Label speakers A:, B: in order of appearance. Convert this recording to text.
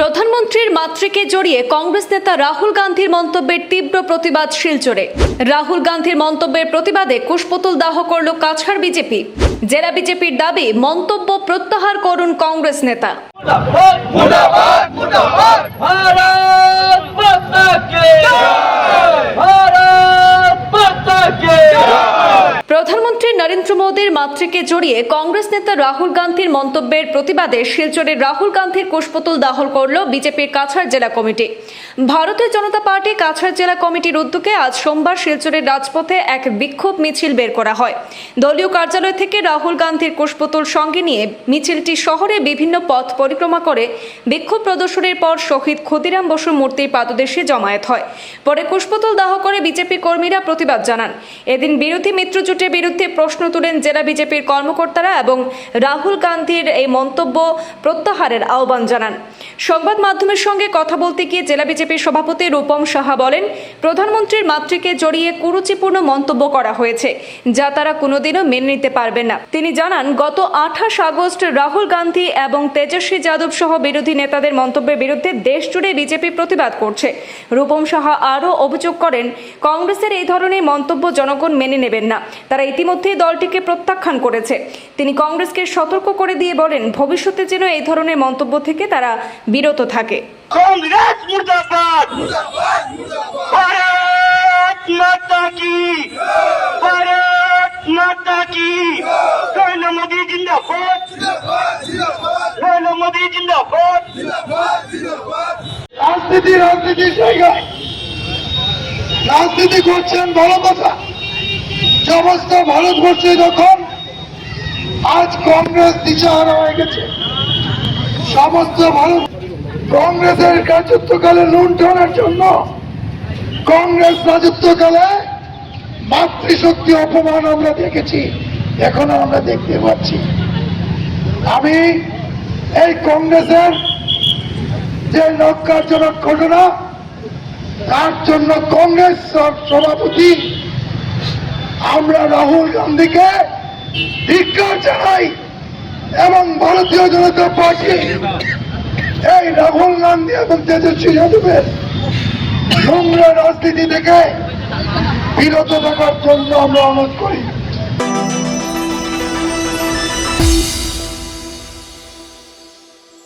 A: প্রধানমন্ত্রীর মাতৃকে জড়িয়ে কংগ্রেস নেতা রাহুল গান্ধীর মন্তব্যের তীব্র প্রতিবাদ শিলচরে। রাহুল গান্ধীর মন্তব্যের প্রতিবাদে কুশপুতুল দাহ করল কাছাড় বিজেপি। জেলা বিজেপির দাবি, মন্তব্য প্রত্যাহার করুন কংগ্রেস নেতা। নরেন্দ্র মোদীর মাতৃকে জড়িয়ে কংগ্রেস নেতা রাহুল গান্ধীর মন্তব্যের প্রতিবাদে শিলচরের রাহুল গান্ধীর কুশপুতুল দাহল করল বিজেপির কাছাড় জেলা কমিটি। ভারতীয় জনতা পার্টি কাছাড় জেলা কমিটির উদ্যোগে আজ সোমবার শিলচরের রাজপথে এক বিক্ষোভ মিছিল বের করা হয়। দলীয় কার্যালয় থেকে রাহুল গান্ধীর কুশপুতুল সঙ্গে নিয়ে মিছিলটি শহরে বিভিন্ন পথ পরিক্রমা করে বিক্ষোভ প্রদর্শনের পর শহীদ ক্ষুদিরাম বসু মূর্তির পাদদেশে জমায়েত হয়। পরে কুশপুতুল দাহ করে বিজেপি কর্মীরা প্রতিবাদ জানান। এদিন বিরোধী মিত্রজোটের বিরুদ্ধে প্রশ্ন তুলেন জেলা বিজেপির কর্মকর্তারা এবং রাহুল গান্ধীর এই মন্তব্য প্রত্যাহারের আহ্বান জানান। সংবাদ মাধ্যমের সঙ্গে কথা বলতে গিয়ে জেলা বিজেপির সভাপতি রূপম সাহা বলেন, প্রধানমন্ত্রীর মাতৃকে জড়িয়ে কুরুচিপূর্ণ মন্তব্য করা হয়েছে, যা তারা কোনোদিনও মেনে নিতে পারবেন না। তিনি জানান, গত আঠাশ আগস্ট রাহুল গান্ধী এবং তেজস্বী যাদব সহ বিরোধী নেতাদের মন্তব্যের বিরুদ্ধে দেশ জুড়ে বিজেপি প্রতিবাদ করছে। রূপম সাহা আরও অভিযোগ করেন, কংগ্রেসের এই ধরনের মন্তব্য জনগণ মেনে নেবেন না। তারা ইতিমধ্যেই দলটিকে প্রত্যাখ্যান করেছে। তিনি কংগ্রেসকে সতর্ক করে দিয়ে বলেন ভবিষ্যতে যেন এই ধরনের মন্তব্য থেকে তারা বিরত থাকে।
B: রাজনীতি রাজনীতির জায়গায় রাজনীতি করছেন বড় কথা। সমস্ত ভারতবর্ষে যখন আজ কংগ্রেস দিশাহারা হয়ে গেছে, সমস্ত ভারত কংগ্রেসের রাজত্বকালে লুণ্ঠনের জন্য কংগ্রেস রাজত্বকালে মাতৃশক্তি অপমান আমরা দেখেছি, এখনও আমরা দেখতে পাচ্ছি। আমি এই কংগ্রেসের যে নক্কারজনক ঘটনা, তার জন্য কংগ্রেস সভাপতি আমরা রাহুল গান্ধীকে ধিকার জানাই এবং ভারতীয় জনতা পার্টি এই রাহুল গান্ধী এবং তেজস্বী যাদবের নোংরা রাজনীতি থেকে বিরত থাকার জন্য আমরা অনুরোধ করি।